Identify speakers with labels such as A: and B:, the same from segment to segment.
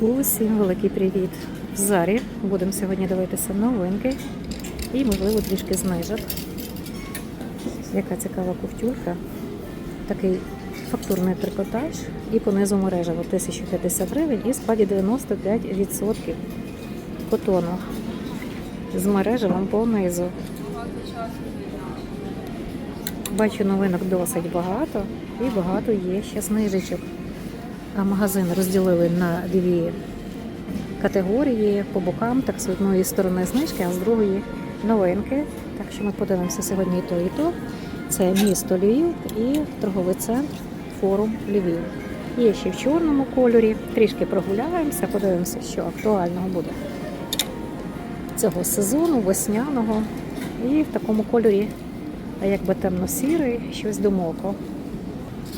A: Усім великий привіт! В Зарі будемо сьогодні дивитися новинки і, можливо, трішки знижок. Яка цікава ковтюрка. Такий фактурний трикотаж і понизу мережево 1050 гривень і складі 95% котону. З мережевим понизу. Бачу новинок досить багато і багато є ще знижечок. Магазин розділили на дві категорії по бокам, так з одної сторони знижки, а з другої новинки. Так що ми подивимося сьогодні і то, і то. Це місто Львів і торговий центр форум Львів. Є ще в чорному кольорі. Трішки прогуляємося, подивимося, що актуального буде цього сезону, весняного. І в такому кольорі, якби темно-сірий, щось до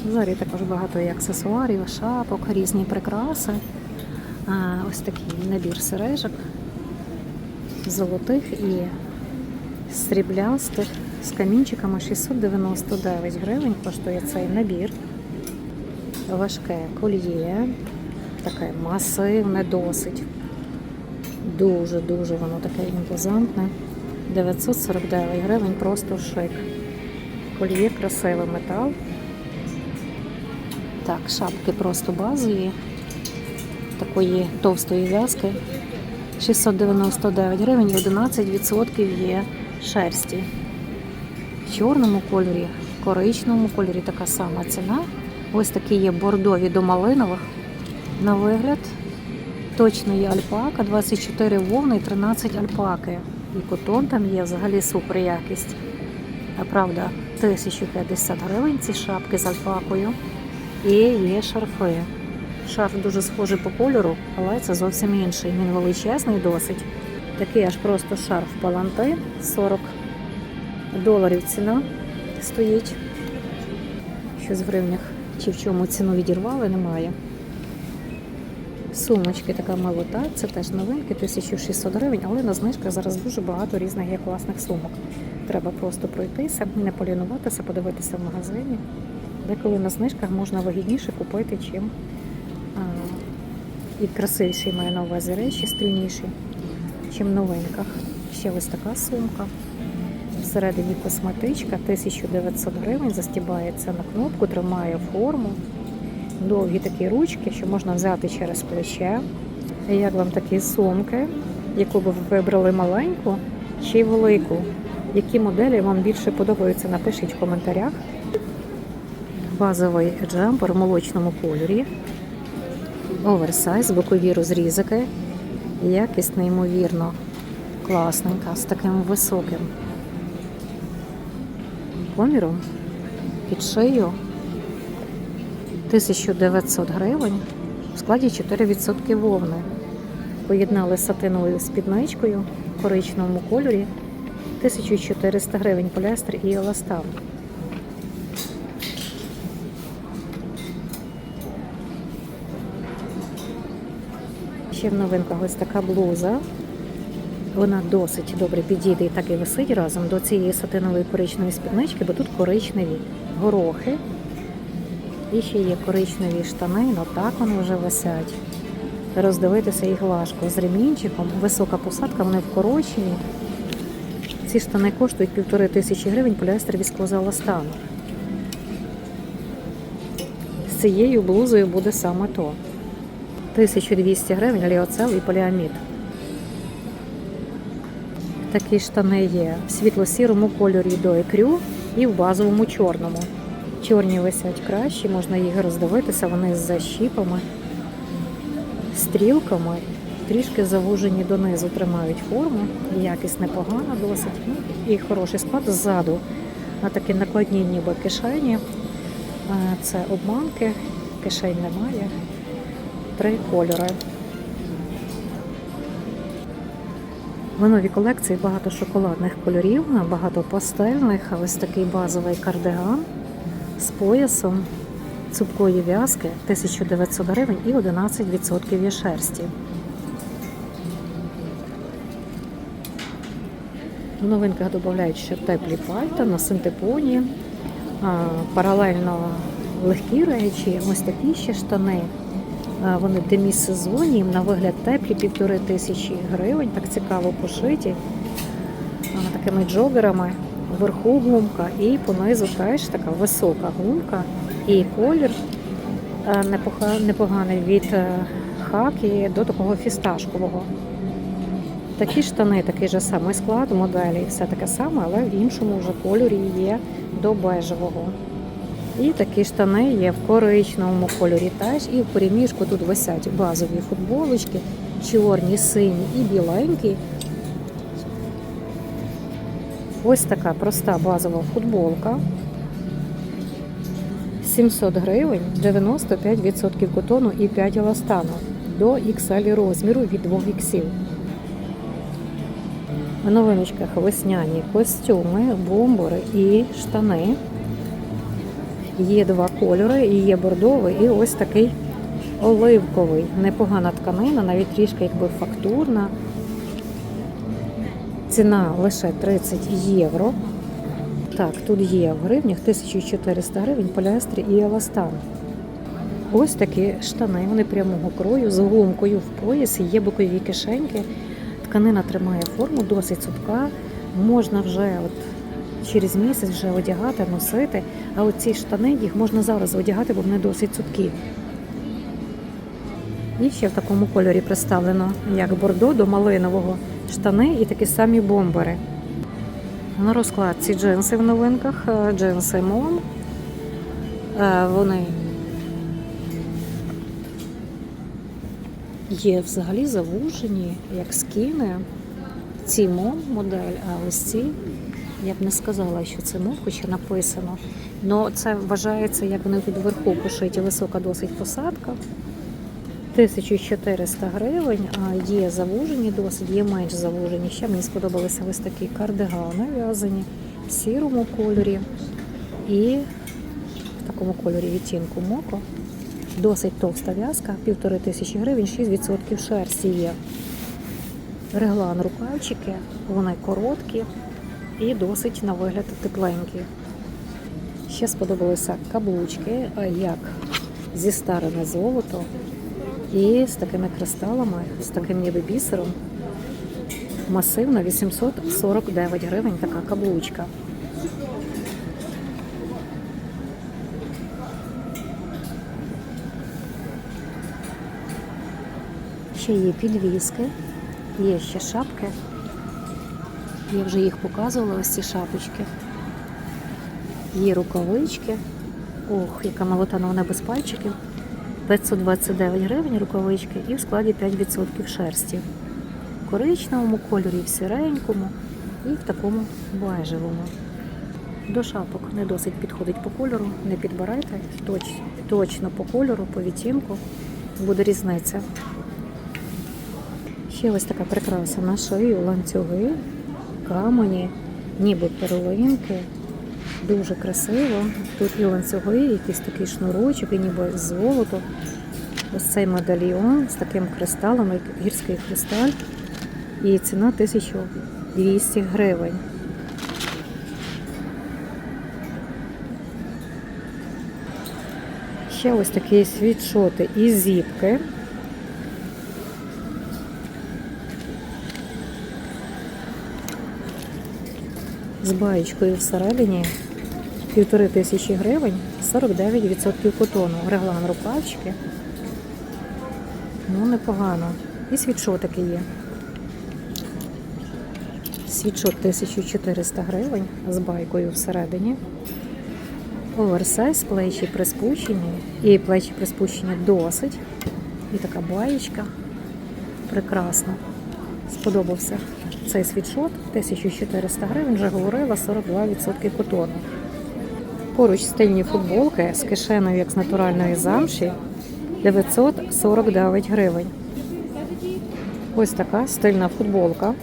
A: Взагалі також багато і аксесуарів, шапок, різні прикраси. А, ось такий набір сережок, золотих і сріблястих з камінчиками 699 гривень коштує цей набір. Важке кольє, таке масивне досить. Дуже-дуже воно таке імпозантне. 949 гривень, просто шик. Кольє красивий метал. Так, шапки просто базові. Такої товстої в'язки. 699 гривень і 11% є шерсті. В чорному кольорі, коричневому кольорі така сама ціна. Ось такі є бордові до малинових. На вигляд точно є альпака, 24 вовни і 13 альпаки. І котон там є взагалі супер якість. А правда, 1050 гривень ці шапки з альпакою. І є шарфи. Шарф дуже схожий по кольору, але це зовсім інший. Він величезний досить. Такий аж просто шарф паланти. 40 доларів ціна стоїть. Щось в гривнях чи в чому ціну відірвали, немає. Сумочки така малота, це теж новинки, 1600 гривень, але на знижках зараз дуже багато різних є класних сумок. Треба просто пройтися, не полінуватися, подивитися в магазині. Деколи на знижках можна вигідніше купити, чим а, і красивіші маю на увазі речі, стрільніші, чим в новинках. Ще ось така сумка. Всередині косметичка 1900 гривень, застібається на кнопку, тримає форму. Довгі такі ручки, що можна взяти через плече. Як вам такі сумки, яку ви вибрали маленьку чи велику? Які моделі вам більше подобаються? Напишіть в коментарях. Базовий джемпер в молочному кольорі. Оверсайз, бокові розрізики. Якість неймовірно класненька, з таким високим коміром під шию 1900 гривень в складі 4% вовни. Поєднали з сатиновою спідничкою в коричневому кольорі 1400 гривень поліестер і еластан. Ще в новинках ось така блуза. Вона досить добре підійде і так і висить разом до цієї сатинової коричневої спіднички, бо тут коричневі горохи. І ще є коричневі штани, ну так вони вже висять. Роздивитися їх важко. З ремінчиком, висока посадка, вони вкорочені. Ці штани коштують півтори тисячі гривень, поліестер віскоза стану. З цією блузою буде саме то. 1200 гривень ліоцел і поліамід. Такі штани є в світло-сірому кольорі до екрю і в базовому чорному. Чорні висять краще, можна їх роздивитися, вони з защіпами, стрілками, трішки завужені донизу, тримають форму, якість непогана досить. Ну, І хороший склад ззаду. На такі накладні ніби кишені. Е, Це обманки, кишень немає. Три кольори. В новій колекції багато шоколадних кольорів, багато пастельних, ось такий базовий кардиган з поясом цупкої в'язки 1900 гривень і 11% є шерсті. В новинках додають ще теплі пальта на синтепоні, паралельно легкі речі, ось такі ще штани Вони демісезонні, на вигляд теплі, півтори тисячі гривень, так цікаво пошиті. Такими джогерами. Вверху гумка і понизу теж така висока гумка. І колір непоганий від е, хакі до такого фісташкового. Такі штани, такий же самий склад моделі, все таке саме, але в іншому вже кольорі є до бежевого. І такі штани є в коричневому кольорі теж. І в переміжку тут висять базові футболочки, чорні, сині і біленькі. Ось така проста базова футболка. 700 гривень, 95% котону і 5 еластану до XL розміру від 2 іксів. В новиночках весняні костюми, бомбори і штани. Є два кольори, і є бордовий, і ось такий оливковий. Непогана тканина, навіть трішки якби фактурна. Ціна лише 30 євро. Так, тут є в гривнях 1400 гривень поліестер і еластан. Ось такі штани, вони прямого крою з гумкою в поясі, є бокові кишеньки. Тканина тримає форму, досить цупка. Можна вже от через місяць вже одягати, носити. А от ці штани їх можна зараз одягати, бо вони досить цупкі. І ще в такому кольорі представлено як бордо до малинового штани і такі самі бомбери. На розкладці джинси в новинках, е, джинси Мом. Е, Вони є взагалі завужені, як скіни. Ці Мом модель, а ось ці я б не сказала, що це мов, хоча написано. Но це вважається, як вони тут вверху пошиті, висока досить посадка. 1400 гривень, а є завужені досить, є менш завужені. Ще мені сподобалися ось такі кардигани в'язані в сірому кольорі і в такому кольорі відтінку моко. Досить товста в'язка, півтори тисячі гривень, 6% шерсті є. Реглан рукавчики, вони короткі і досить на вигляд тепленькі. Ще сподобалися каблучки, як зі старими золото і з такими кристалами, з таким ніби бісером. Масивна 849 гривень така каблучка. Ще є підвіски, є ще шапки. Я вже їх показувала, ось ці шапочки. Є рукавички. Ох, яка молота вона без пальчиків. 529 гривень рукавички і в складі 5% шерсті. В коричневому кольорі, в сіренькому і в такому бежевому. До шапок не досить підходить по кольору, не підбирайте, точ, точно по кольору, по відтінку буде різниця. Ще ось така прикраса на шию, ланцюги, камені, ніби перлинки. Дуже красиво. Тут і ланцюги, якийсь такий шнурочок, і ніби золото. Ось цей медальйон з таким кристалом, як гірський кристаль. І ціна 1200 гривень. Ще ось такі світшоти і зіпки. З баєчкою всередині півтори тисячі гривень, 49% котону. Реглан рукавчики. Ну, непогано. І світшотики є. Світшот 1400 гривень з байкою всередині. Оверсайз, плечі приспущені. І плечі приспущені досить. І така баєчка. Прекрасно. Сподобався цей світшот 1400 гривень, вже говорила 42% котону. Поруч стильні футболки з кишеною, як з натуральної замші, 949 гривень. Ось така стильна футболка.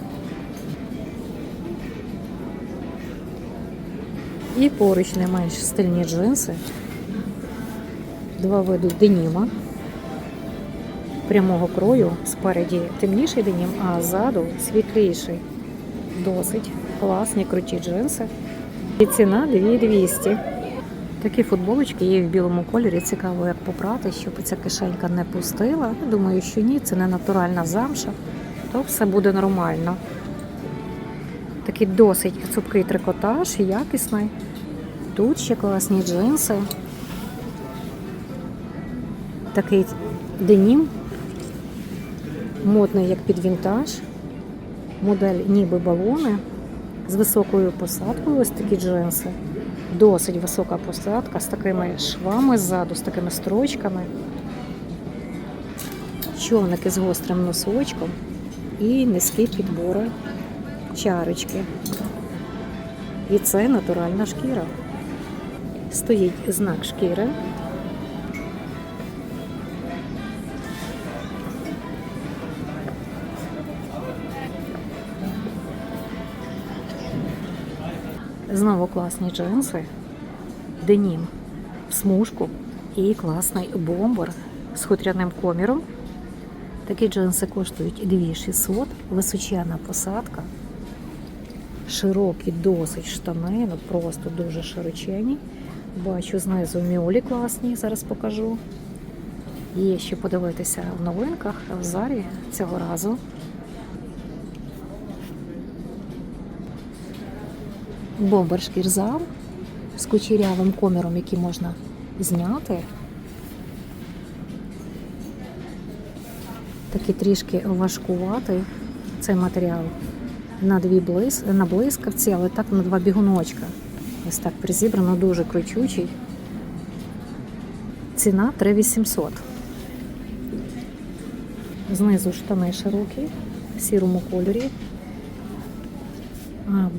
A: І поруч не менш стильні джинси. Два види деніма. Прямого крою спереді темніший денім, а ззаду світліший. Досить класні, круті джинси. І ціна 2200. Такі футболочки є в білому кольорі. Цікаво, як попрати, щоб ця кишенька не пустила. Думаю, що ні, це не натуральна замша, то все буде нормально. Такий досить цупкий трикотаж, якісний. Тут ще класні джинси. Такий денім, модний як під вінтаж. Модель ніби балони з високою посадкою. Ось такі джинси. Досить висока посадка з такими швами ззаду, з такими строчками. Човники з гострим носочком і низькі підбори чарочки. І це натуральна шкіра. Стоїть знак шкіри. Знову класні джинси, денім смужку і класний бомбер з хутряним коміром. Такі джинси коштують 2600, височена посадка, широкі досить штани, ну просто дуже широчені. Бачу знизу мюлі класні, зараз покажу. Є ще подивитися в новинках в зарі цього разу. Бомбер шкірзал з кучерявим коміром, який можна зняти. Такий трішки важкуватий цей матеріал на дві блис... на блискавці, але так на два бігуночка. Ось так призібрано, дуже кручучий. Ціна 3800. Знизу штани широкі, в сірому кольорі.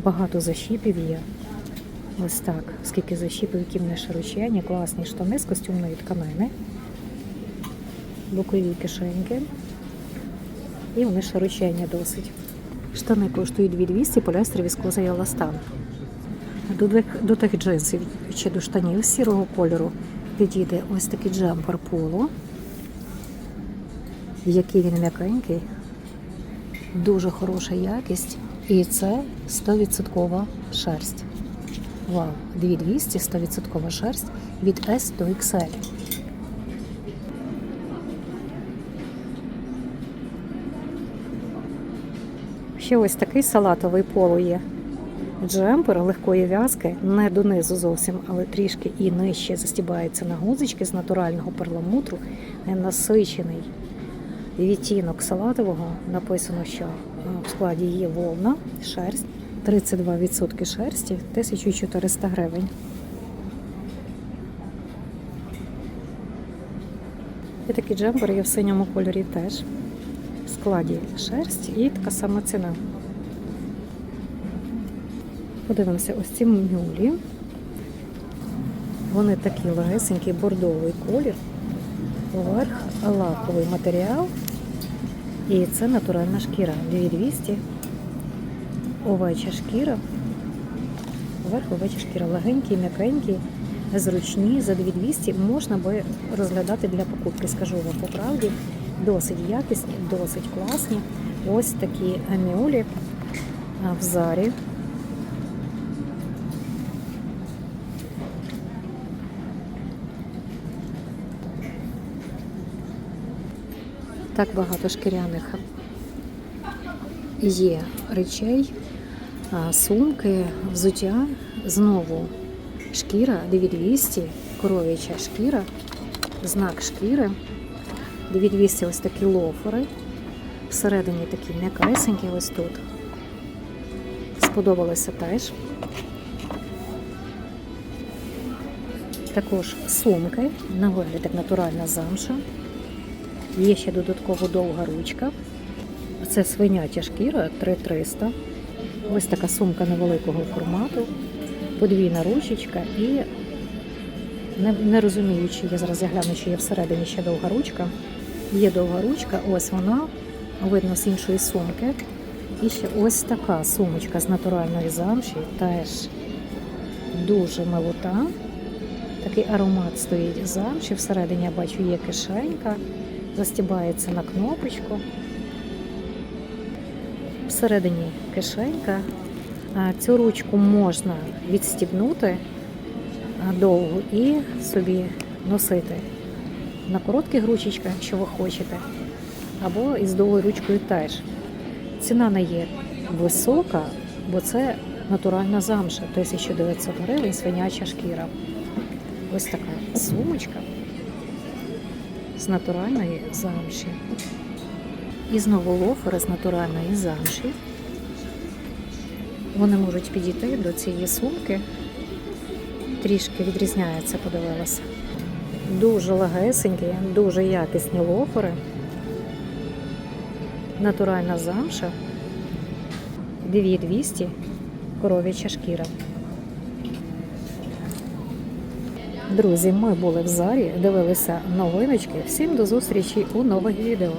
A: Багато защіпів є. Ось так. Скільки защіпів, які вони широчені, класні штани з костюмної тканини. Бокові кишеньки. І вони широчені досить. Штани коштують 2200, поліестер, віскоза і еластан. До, до тих джинсів чи до штанів сірого кольору підійде ось такий джемпер поло. Який він м'якенький. Дуже хороша якість. І це 100% шерсть. Вау, 2200 100% шерсть від S до XL. Ще ось такий салатовий поло є. Джемпер легкої в'язки, не донизу зовсім, але трішки і нижче застібається на гузички з натурального перламутру, насичений відтінок салатового. Написано, що е, в складі є вовна, шерсть, 32% шерсті, 1400 гривень. І такий джемпер є в синьому кольорі теж. В складі шерсть і така сама ціна. Подивимося, ось ці мюлі. Вони такі легесенький бордовий колір. Поверх лаковий матеріал. І це натуральна шкіра. 2200. Овеча шкіра. Верх овеча шкіра. Легенький, м'якенький, зручні. За 2200 можна би розглядати для покупки, скажу вам по правді. Досить якісні, досить класні. Ось такі аміолі в зарі. Так багато шкіряних є речей, сумки, взуття. Знову шкіра 2200, коров'яча шкіра, знак шкіри. 2200 ось такі лофери. Всередині такі м'якесенькі ось тут. Сподобалося теж. Також сумки, на вигляд як натуральна замша. Є ще додатково довга ручка. Це свиняча шкіра 3300. Ось така сумка невеликого формату, подвійна ручечка і не, не розумію, я зараз я гляну, чи є всередині ще довга ручка. Є довга ручка, ось вона, видно з іншої сумки. І ще ось така сумочка з натуральної замші, теж дуже милота. Такий аромат стоїть замші. Всередині я бачу є кишенька, застібається на кнопочку. Всередині кишенька. Цю ручку можна відстібнути довгу і собі носити на коротких ручечках, якщо ви хочете, або із довгою ручкою теж. Ціна не є висока, бо це натуральна замша, 1900 гривень свиняча шкіра. Ось така сумочка з натуральної замші. І знову лофери з натуральної замші. Вони можуть підійти до цієї сумки. Трішки відрізняється, подивилася. Дуже легесенькі, дуже якісні лофери. Натуральна замша. 2200 коров'яча шкіра. Друзі, ми були в зарі, дивилися новиночки. Всім до зустрічі у нових відео.